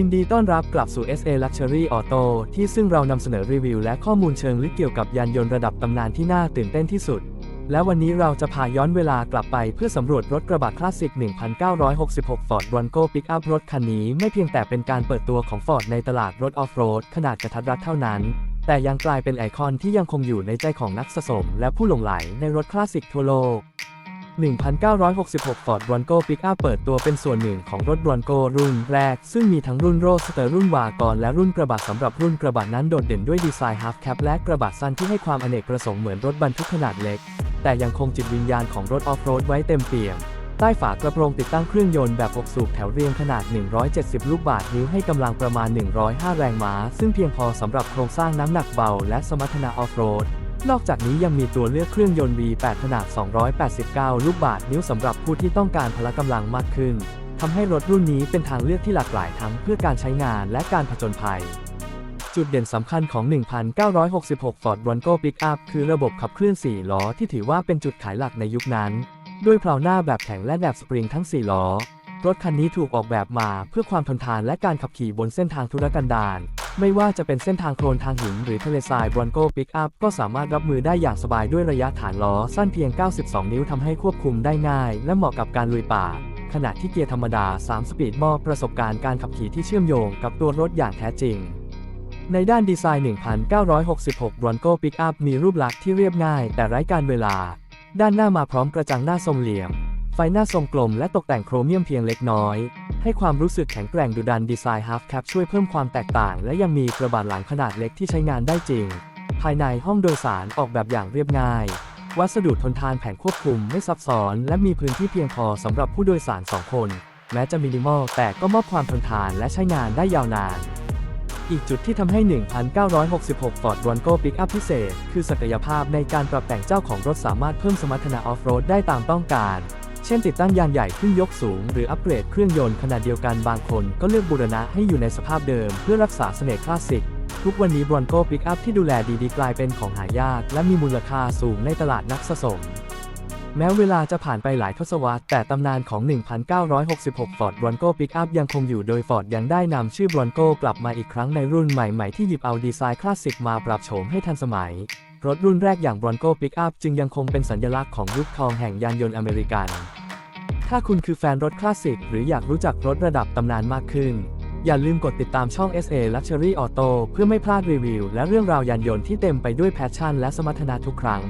ยินดีต้อนรับกลับสู่ SA Luxury Auto ที่ซึ่งเรานำเสนอรีวิวและข้อมูลเชิงลึกเกี่ยวกับยานยนต์ระดับตำนานที่น่าตื่นเต้นที่สุด และวันนี้เราจะพาย้อนเวลากลับไปเพื่อสำรวจรถกระบะคลาสสิก 1966 Ford Bronco Pickup รถคันนี้ไม่เพียงแต่เป็นการเปิดตัวของ Ford ในตลาดรถออฟโรดขนาดกระทัดรัดเท่านั้น แต่ยังกลายเป็นไอคอนที่ยังคงอยู่ในใจของนักสะสม และผู้หลงใหลในรถคลาสสิกทั่วโลก 1966 Ford Bronco Pickup เปิดตัวเป็นส่วนหนึ่งของรถ Bronco รุ่นแรก ซึ่งมีทั้งรุ่นโรสเตอร์รุ่นวากอนและรุ่นกระบะสำหรับรุ่นกระบะนั้นโดดเด่นด้วยดีไซน์ Half Cap และกระบะสั้นที่ให้ความอเนกประสงค์เหมือนรถบรรทุกขนาดเล็ก แต่ยังคงจิตวิญญาณของรถออฟโรดไว้เต็มเปี่ยม ใต้ฝากระโปรงติดตั้งเครื่องยนต์แบบ6สูบแถวเรียงขนาด 170 ลูกบาศก์นิ้วให้กำลังประมาณ 105 แรงม้า ซึ่งเพียงพอสำหรับโครงสร้างน้ำหนักเบาและสมรรถนะออฟโรด นอกจากนี้ยังมีตัวเลือกเครื่องยนต์ V8 ขนาด 289 ลูกบาศก์นิ้วสำหรับผู้ที่ต้องการพละกำลังมากขึ้นทำให้รถรุ่นนี้เป็นทางเลือกที่หลากหลายทั้งเพื่อการใช้งานและการผจญภัย จุดเด่นสำคัญของ 1966 Ford Bronco Pickup คือระบบขับเคลื่อน 4 ล้อที่ถือว่าเป็นจุดขายหลักในยุคนั้น ด้วยเพลาหน้าแบบแข็งและแบบสปริงทั้ง 4 ล้อ รถคันนี้ถูกออกแบบมาเพื่อความทนทานและการขับขี่บนเส้นทางธุรกันดาร ไม่ว่าจะเป็นเส้นทางโคลนทางหินหรือทะเลทราย Bronco Pickup ก็สามารถรับมือได้อย่างสบายด้วยระยะฐานล้อสั้นเพียง 92 นิ้วทำให้ควบคุมได้ง่าย และเหมาะกับการลุยป่า ขณะที่เกียร์ธรรมดา 3 สปีดมอบประสบการณ์การขับขี่ที่เชื่อมโยงกับตัวรถอย่างแท้จริง ในด้านดีไซน์ 1966 Bronco Pickup มีรูปลักษณ์ที่เรียบง่าย แต่ไร้การเวลา ด้านหน้ามาพร้อมกระจังหน้าทรงเหลี่ยม ไฟหน้าทรงกลมและตกแต่งโครเมียมเพียงเล็กน้อย ให้ความรู้สึกแข็งแกร่งดุดันดีไซน์ Half Cap ช่วยเพิ่มความแตกต่าง และยังมีกระบะหลังขนาดเล็กที่ใช้งานได้จริง ภายในห้องโดยสารออกแบบอย่างเรียบง่าย วัสดุทนทานแผงควบคุมไม่ซับซ้อน และมีพื้นที่เพียงพอสำหรับผู้โดยสาร 2 คน แม้จะมินิมอลแต่ก็มอบความทนทานและใช้งานได้ยาวนานอีกจุดที่ทำให้ 1966 Ford Bronco Pickup พิเศษ คือศักยภาพในการปรับแต่งเจ้าของรถสามารถเพิ่มสมรรถนะออฟโรดได้ตามต้องการ เช่นติดตั้งยานใหญ่ขึ้นยกสูง หรืออัปเกรดเครื่องยนต์ขนาดเดียวกันบางคนก็เลือกบูรณะให้อยู่ในสภาพเดิมเพื่อรักษาเสน่ห์คลาสสิก ทุกวันนี้ Bronco Pickup ที่ดูแลดีๆกลายเป็นของหายาก และมีมูลค่าสูงในตลาดนักสะสม แม้เวลาจะผ่านไปหลายทศวรรษ แต่ตำนานของ 1966 Ford Bronco Pickup ยังคงอยู่โดย Ford ยังได้นำชื่อ Bronco กลับมาอีกครั้งในรุ่นใหม่ๆที่หยิบเอาดีไซน์คลาสสิกมาปรับโฉมให้ทันสมัยรถรุ่นแรกอย่าง Bronco Pickup จึงยังคงเป็นสัญลักษณ์ของยุคทองแห่งยานยนต์อเมริกัน ถ้าคุณคือแฟนรถคลาสสิก หรืออยากรู้จักรถระดับตำนานมากขึ้น อย่าลืมกดติดตามช่อง SA Luxury Auto เพื่อไม่พลาดรีวิว และเรื่องราวยานยนต์ที่เต็มไปด้วยแพชชั่นและสมรรถนะทุกครั้ง